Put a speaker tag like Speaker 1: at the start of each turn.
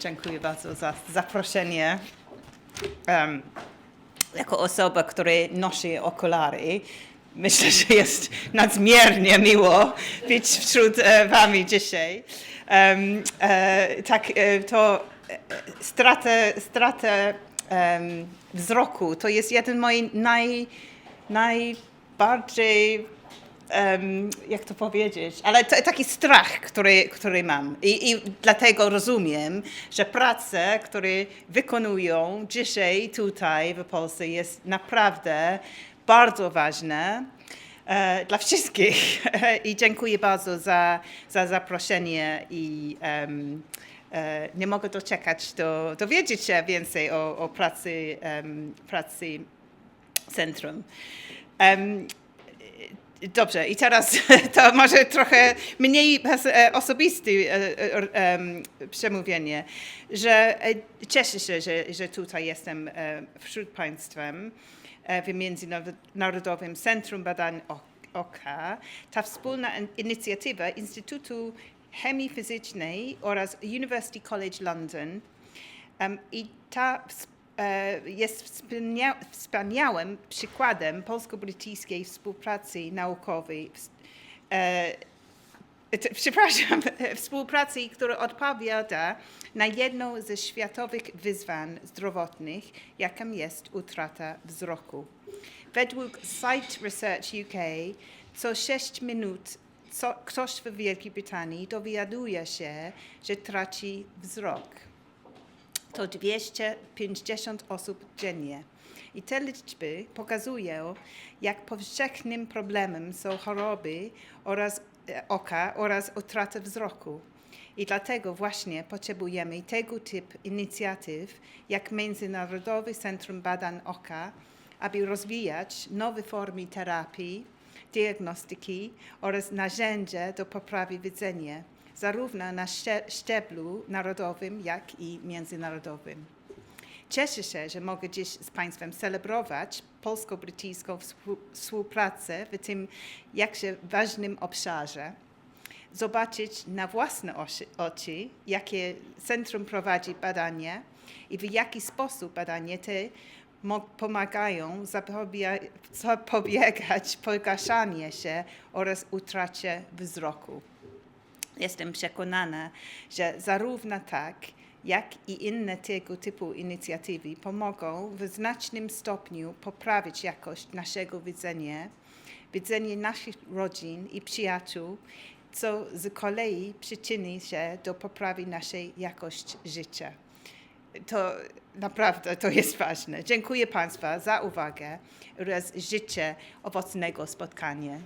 Speaker 1: Dziękuję bardzo za zaproszenie. Em, jako osoba, która nosi okulary, myślę, że jest nadmiernie miło być wśród e, Wami dzisiaj. Em, e, tak, e, to e, stratę, stratę em, wzroku to jest jeden z moich naj, najbardziej jak to powiedzieć, ale to, taki strach, który, który mam. I, I dlatego rozumiem, że prace, które wykonują dzisiaj tutaj w Polsce jest naprawdę bardzo ważne e, dla wszystkich. I dziękuję bardzo za, za zaproszenie i em, e, nie mogę doczekać do dowiedzieć się więcej o, o pracy, em, pracy centrum. Em, Dobrze, i teraz to może trochę mniej e, osobiste e, em, przemówienie, że e, cieszę się, że, że tutaj jestem wśród Państwem w Międzynarodowym Centrum Badań Oka. Ta wspólna in- inicjatywa Instytutu Chemii Fizycznej oraz University College London I ta ws- e, jest wspania- wspaniałym przykładem polsko-brytyjskiej współpracy naukowej. E, Przepraszam, współpracy, która odpowiada na jedno ze światowych wyzwań zdrowotnych, jakim jest utrata wzroku. Według Sight Research UK co 6 minut co, ktoś w Wielkiej Brytanii dowiaduje się, że traci wzrok to 250 osób dziennie. I te liczby pokazują, jak powszechnym problemem są choroby oraz e, oka oraz utrata wzroku. I dlatego właśnie potrzebujemy tego typu inicjatyw, jak Międzynarodowy Centrum Badań Oka, aby rozwijać nowe formy terapii, diagnostyki oraz narzędzia do poprawy widzenia zarówno na szczeblu narodowym, jak i międzynarodowym. Cieszę się, że mogę dziś z Państwem celebrować polsko-brytyjską współ- współpracę w tym jakże ważnym obszarze. Zobaczyć na własne oczy, jakie centrum prowadzi badania i w jaki sposób badania te pomagają zapobie- zapobiegać pogarszaniu się oraz utracie wzroku. Jestem przekonana, że zarówno tak, jak i inne tego typu inicjatywy pomogą w znacznym stopniu poprawić jakość naszego widzenia, widzenie naszych rodzin i przyjaciół, co z kolei przyczyni się do poprawy naszej jakości życia. To naprawdę to jest ważne. Dziękuję Państwa za uwagę oraz życzę owocnego spotkania.